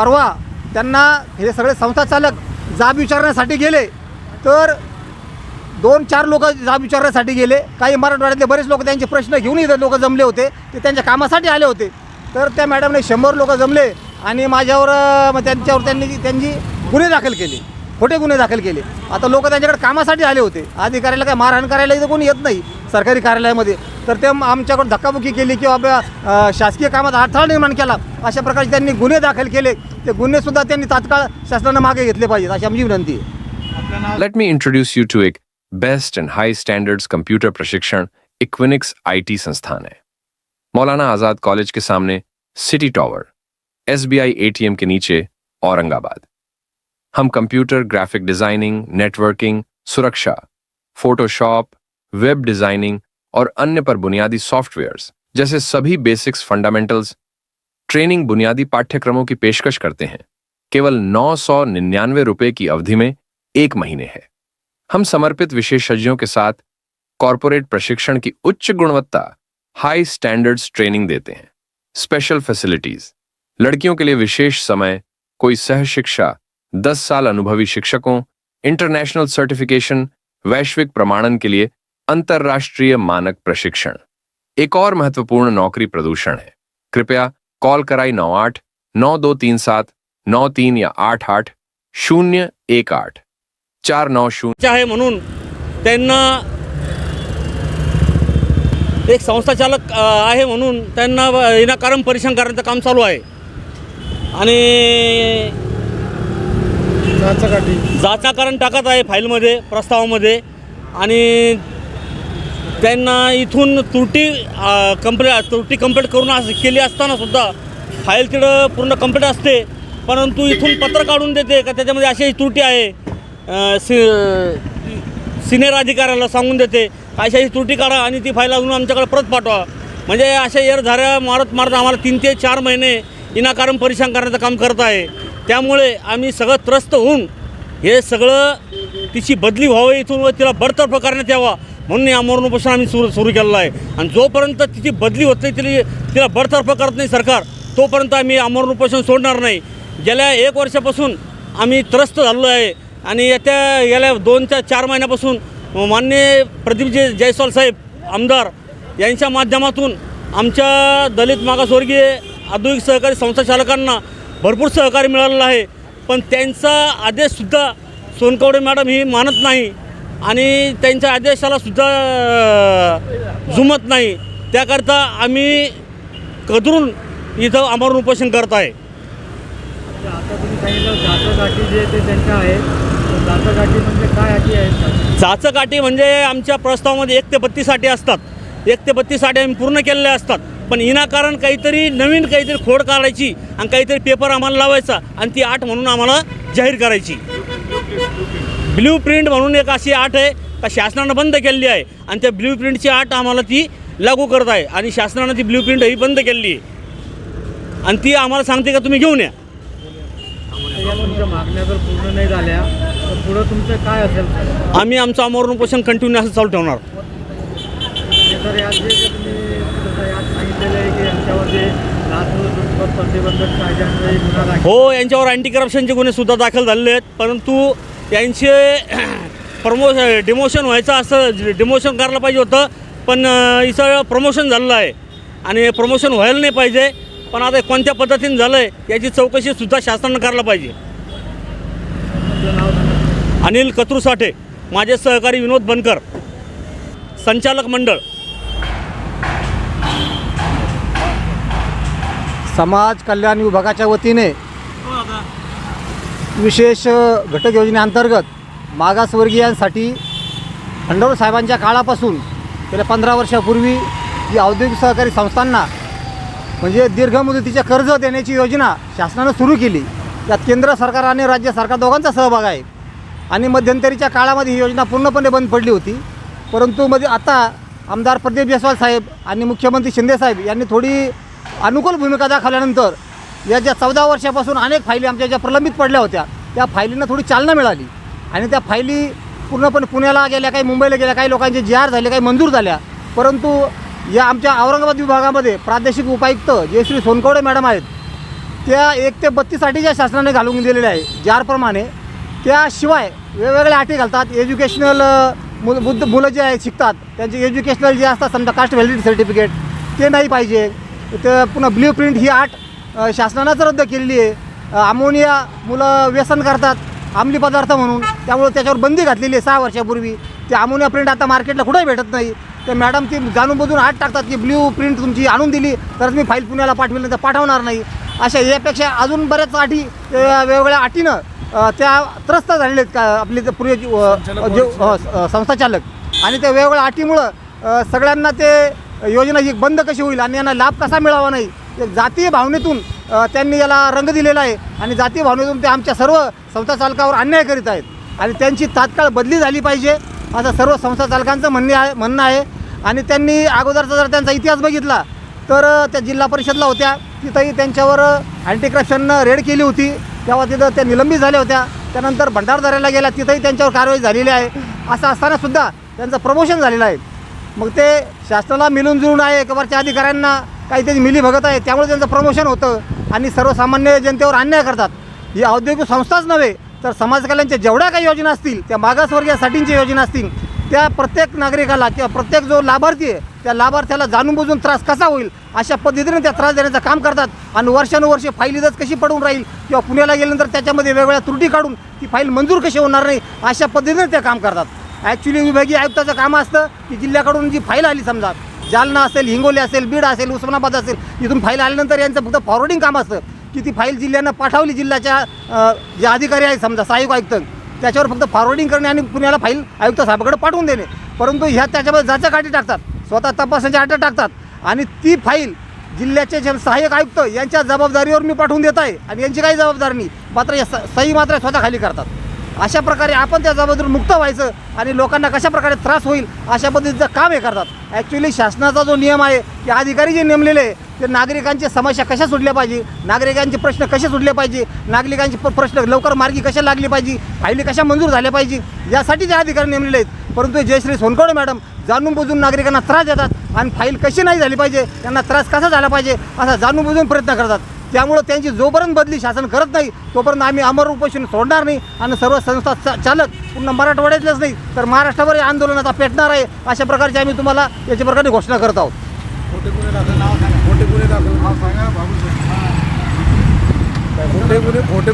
परवा त्यांना हे सगळे संस्था चालक जाब विचारण्यासाठी गेले तर दोन चार लोक जाब विचारण्यासाठी गेले. काही मराठवाड्यातले बरेच लोक त्यांचे प्रश्न घेऊन इथं लोक जमले होते ते त्यांच्या कामासाठी आले होते. तर त्या मॅडमने शंभर लोक जमले आणि माझ्यावर मग त्यांच्यावर त्यांनी त्यांची गुन्हे दाखल केले. खोटे गुन्हे दाखल केले. आता लोक त्यांच्याकडे कामासाठी आले होते. अधिकाऱ्याला काय मारहाण करायला इथं कोणी येत नाही सरकारी कार्यालयामध्ये. तर ते म- आमच्याकडून धक्काबुक्की केली किंवा शासकीय कामात अडथळा निर्माण केला. अशा प्रकारचे त्यांनी गुन्हे दाखल केले. ते गुन्हेसुद्धा त्यांनी तात्काळ शासनानं मागे घेतले पाहिजेत अशी आमची विनंती आहे. Let me introduce you to एक best and high standards computer प्रशिक्षण इक्विनिक्स आईटी संस्थान है मौलाना आजाद कॉलेज के सामने सिटी टॉवर एसबीआई एटीएम के नीचे औरंगाबाद. हम कंप्यूटर, ग्राफिक डिज़ाइनिंग, नेटवर्किंग, सुरक्षा, फोटोशॉप, वेब डिज़ाइनिंग और अन्य पर बुनियादी सॉफ्टवेयर्स, जैसे सभी बेसिक्स फंडामेंटल्स, ट्रेनिंग बुनियादी पाठ्यक्रमों की पेशकश करते हैं। केवल नौ सौ निन्यानवे रुपए की अवधि में एक महीने है। हम समर्पित विशेषज्ञों के साथ कॉरपोरेट प्रशिक्षण की उच्च गुणवत्ता हाई स्टैंडर्ड्स ट्रेनिंग देते हैं। स्पेशल फैसिलिटीज़ लड़कियों के लिए विशेष समय, कोई सह शिक्षा दस साल अनुभवी शिक्षकों इंटरनेशनल सर्टिफिकेशन वैश्विक प्रमाणन के लिए अंतर्राष्ट्रीय मानक प्रशिक्षण। एक और महत्त्वपूर्ण नौकरी प्रदूषण है। कृपया कॉल कराई नौ आठ नौ दो तीन सात नौ तीन या आठ आठ शून्य एक आठ। चार नौ शून्य। आहे म्हणून त्यांना एक संस्था चालक आहे म्हणून त्यांना विनाकारण परेशान करण्याचं काम चालू आहे. आणि जाचा कारण टाकत आहे फाईलमध्ये प्रस्तावामध्ये. आणि त्यांना इथून त्रुटी कंप्ले त्रुटी कंप्लीट करून अस केली असतानासुद्धा फाईल तिथं पूर्ण कंप्लीट असते. परंतु इथून पत्र काढून देते का त्याच्यामध्ये अशी त्रुटी आहे. सि सिनियर अधिकाऱ्याला सांगून देते अशा ही त्रुटी काढा आणि ती फाईल अजून आमच्याकडे परत पाठवा. म्हणजे अशा एरझाऱ्या मारत मारत आम्हाला तीन ते चार महिने विनाकारण परेशान करण्याचं काम करत आहे. त्यामुळे आम्ही सगळं त्रस्त होऊन हे सगळं तिची बदली व्हावी इथून व तिला बडतर्फ करण्यात यावा म्हणून या उपोषण आम्ही सुरू सुरू केलेलं आहे. आणि जोपर्यंत तिची बदली होत नाही तिला तिला बडतर्फ करत नाही सरकार तोपर्यंत आम्ही आमरण उपोषण सोडणार नाही. गेल्या एक वर्षापासून आम्ही त्रस्त झालेलो आहे आणि येत्या गेल्या दोन ते चार महिन्यापासून मान्य प्रदीपजी जयस्वाल साहेब आमदार यांच्या माध्यमातून आमच्या दलित मागासवर्गीय औद्योगिक सहकारी संस्था चालकांना भरपूर सहकार्य मिळालेलं आहे. पण त्यांचा आदेशसुद्धा सोनकवडे मॅडम ही मानत नाही आणि त्यांच्या आदेशाला सुद्धा अं, जुमत नाही. त्याकरता आम्ही कदरून इथं आमरण उपोषण करत आहे. आता तुम्ही सांगितलं जातगाठी जे ते त्यांच्या आहेत. तर जातगाठी म्हणजे म्हणजे आमच्या प्रस्तावामध्ये एक ते बत्तीसाठी असतात. एक ते बत्तीसाठी आम्ही पूर्ण केलेल्या असतात. पण विनाकारण काहीतरी नवीन काहीतरी खोड काढायची आणि काहीतरी पेपर आम्हाला लावायचा आणि ती आठ म्हणून आम्हाला जाहीर करायची. ब्ल्यू प्रिंट म्हणून एक अशी आठ आहे का शासनानं बंद केलेली आहे आणि त्या ब्ल्यू प्रिंटची आठ आम्हाला ती लागू करत आहे आणि शासनानं ती ब्ल्यू प्रिंट ही बंद केलेली आहे. आणि ती आम्हाला सांगते का तुम्ही घेऊन या. तुमच्या मागण्या जर पूर्ण नाही झाल्या तर पुढं तुमचं काय असेल आम्ही आमचं अमरण पोषण कंटिन्यू असं चालू ठेवणार. तर यात जे तुम्ही यात सांगितलेलं आहे की यांच्यावर जे प्रतिबंधक कायद्यान्वये गुन्हा दाखल हो यांच्यावर अँटी करप्शनचे गुन्हे सुद्धा दाखल झालेले आहेत. परंतु यांचे प्रमोश डिमोशन व्हायचं असं डिमोशन करायला पाहिजे होतं. पण इथं प्रमोशन झालेलं आहे. आणि प्रमोशन व्हायला नाही पाहिजे. पण आता कोणत्या पद्धतीने झालं आहे याची चौकशीसुद्धा शासनानं करायला पाहिजे. अनिल नाव साठे अनिल कत्रुसाठे माझे सहकारी विनोद बनकर संचालक मंडळ. समाज कल्याण विभागाच्या वतीने विशेष घटक योजनेअंतर्गत मागासवर्गीयांसाठी खंडोर साहेबांच्या काळापासून गेल्या पंधरा वर्षापूर्वी ही औद्योगिक सहकारी संस्थांना म्हणजे दीर्घ मुदतीचे कर्ज देण्याची योजना शासनानं सुरू केली. त्यात केंद्र सरकार आणि राज्य सरकार दोघांचा सहभाग आहे. आणि मध्यंतरीच्या काळामध्ये ही योजना पूर्णपणे बंद पडली होती. परंतु मध्ये आता आमदार प्रदीप जयस्वाल साहेब आणि मुख्यमंत्री शिंदेसाहेब यांनी थोडी अनुकूल भूमिका दाखवल्यानंतर या ज्या चौदा वर्षापासून अनेक फायली आमच्या ज्या प्रलंबित पडल्या होत्या त्या फायलींना थोडी चालना मिळाली. आणि त्या फायली पूर्णपणे पुण्याला गेल्या काही मुंबईला गेल्या काही लोकांचे जी आर झाले काही मंजूर झाल्या. परंतु या आमच्या औरंगाबाद विभागामध्ये प्रादेशिक उपायुक्त जे श्री सोनकवडे मॅडम आहेत त्या एक ते बत्तीससाठी ज्या शासनाने घालून दिलेल्या आहे ज्याप्रमाणे त्याशिवाय वेगवेगळ्या अटी घालतात. एज्युकेशनल मुल बुद्ध मुलं जे आहेत शिकतात त्यांचे एज्युकेशनल जे असतात समजा कास्ट व्हॅलिडिटी सर्टिफिकेट ते नाही पाहिजे. तर पुन्हा ब्ल्यू प्रिंट ही आठ शासनानंच रद्द केलेली आहे. अमोनिया मुलं व्यसन करतात अंमली पदार्थ म्हणून. त्यामुळे त्याच्यावर बंदी घातलेली आहे सहा वर्षापूर्वी. ते अमोनिया प्रिंट आता मार्केटला कुठेही भेटत नाही. तर मॅडम ती जाणून बुजून आठ टाकतात की ब्ल्यू प्रिंट तुमची आणून दिली तरच मी फाईल पुण्याला पाठवली नाही तर पाठवणार नाही. अशा यापेक्षा अजून बऱ्याच अटी वेगवेगळ्या अटीनं त्या त्रस्त झालेले आहेत का आपले ते पूर्वी अ, संस्थाचालक. आणि त्या वेगवेगळ्या अटीमुळं सगळ्यांना ते योजना ही बंद कशी होईल आणि यांना लाभ कसा मिळावा नाही? एक जातीय भावनेतून त्यांनी याला रंग दिलेला आहे आणि जातीय भावनेतून ते आमच्या सर्व संस्था चालकावर अन्याय करीत आहेत. आणि त्यांची तात्काळ बदली झाली पाहिजे असं सर्व संस्था चालकांचं म्हणणे आहे म्हणणं आहे. आणि त्यांनी अगोदरचा जर त्यांचा इतिहास बघितला तर त्या जिल्हा परिषदला होत्या. तिथंही त्यांच्यावर अँटी करप्शननं रेड केली होती. तेव्हा तिथं त्या निलंबित झाल्या होत्या. त्यानंतर भंडारदऱ्याला गेल्या तिथंही त्यांच्यावर कारवाई झालेली आहे. असं असतानासुद्धा त्यांचं प्रमोशन झालेलं आहे. मग ते शासनाला मिळून जुळून आहे का वरच्या अधिकाऱ्यांना काही त्याची मिली भगत आहे त्यामुळे त्यांचं प्रमोशन होतं. आणि सर्वसामान्य जनतेवर अन्याय करतात. ही औद्योगिक संस्थाच नव्हे तर समाजकल्याणच्या जेवढ्या काही योजना असतील त्या मागासवर्गीयासाठींच्या योजना असतील त्या प्रत्येक नागरिकाला किंवा प्रत्येक जो लाभार्थी आहे त्या लाभार्थ्याला जाणून बुजून त्रास कसा होईल? अशा पद्धतीने त्या त्रास देण्याचं काम करतात. आणि वर्षानुवर्षे फाईल इथंच कशी पडून राहील? किंवा पुण्याला गेल्यानंतर त्याच्यामध्ये वेगवेगळ्या त्रुटी काढून ती फाईल मंजूर कशी होणार नाही? अशा पद्धतीने ते काम करतात. ॲक्च्युली विभागीय आयुक्ताचं काम असतं की जिल्ह्याकडून जी फाईल आली समजा जालना असेल हिंगोली असेल बीड असेल उस्मानाबाद असेल इथून फाईल आल्यानंतर यांचं फक्त फॉरवर्डिंग काम असतं की ती फाईल जिल्ह्यानं पाठवली जिल्ह्याच्या जे अधिकारी आहेत समजा सहाय्यक आयुक्त त्याच्यावर फक्त फॉरवर्डिंग करणे आणि पुण्याला फाईल आयुक्त साहेबाकडे पाठवून देणे. परंतु ह्या त्याच्यामध्ये जाचा काठी टाकतात स्वतः तपासाच्या अटक टाकतात आणि ती फाईल जिल्ह्याचे जे सहाय्यक आयुक्त यांच्या जबाबदारीवर मी पाठवून देत आहे आणि यांची काही जबाबदारी नाही मात्र या स- सही मात्र स्वतः खाली करतात. अशा प्रकारे आपण त्या जबाबदारीतून मुक्त व्हायचं आणि लोकांना कशा प्रकारे त्रास होईल अशा पद्धतीचं काम हे करतात. ॲक्च्युली शासनाचा जो नियम आहे की अधिकारी जे नेमलेले ते नागरिकांच्या समस्या कशा सुटल्या पाहिजे नागरिकांचे प्रश्न कसे सुटले पाहिजे नागरिकांचे प्रश्न लवकर मार्गी कशा लागली पाहिजे फायली कशा मंजूर झाल्या पाहिजे यासाठी जे अधिकारी नेमलेले आहेत. परंतु जयश्री सोनकवडे मॅडम जाणून बुजून नागरिकांना त्रास देतात आणि फाईल कशी नाही झाली पाहिजे त्यांना त्रास कसा झाला पाहिजे असा जाणून बुजून प्रयत्न करतात. त्यामुळं त्यांची जोपर्यंत बदली शासन करत नाही तोपर्यंत आम्ही अमर उपोषण सोडणार नाही आणि सर्व संस्था चा चालक पूर्ण मराठवाड्यातलेच नाही तर महाराष्ट्रावर आंदोलनाचा पेटणार आहे अशा प्रकारची आम्ही तुम्हाला याच्या प्रकारे घोषणा करत आहोत. मोठे गुन्हे दाखल नाव सांगा. मोठे गुन्हे दाखल नाव सांगा बाबू गुन्हे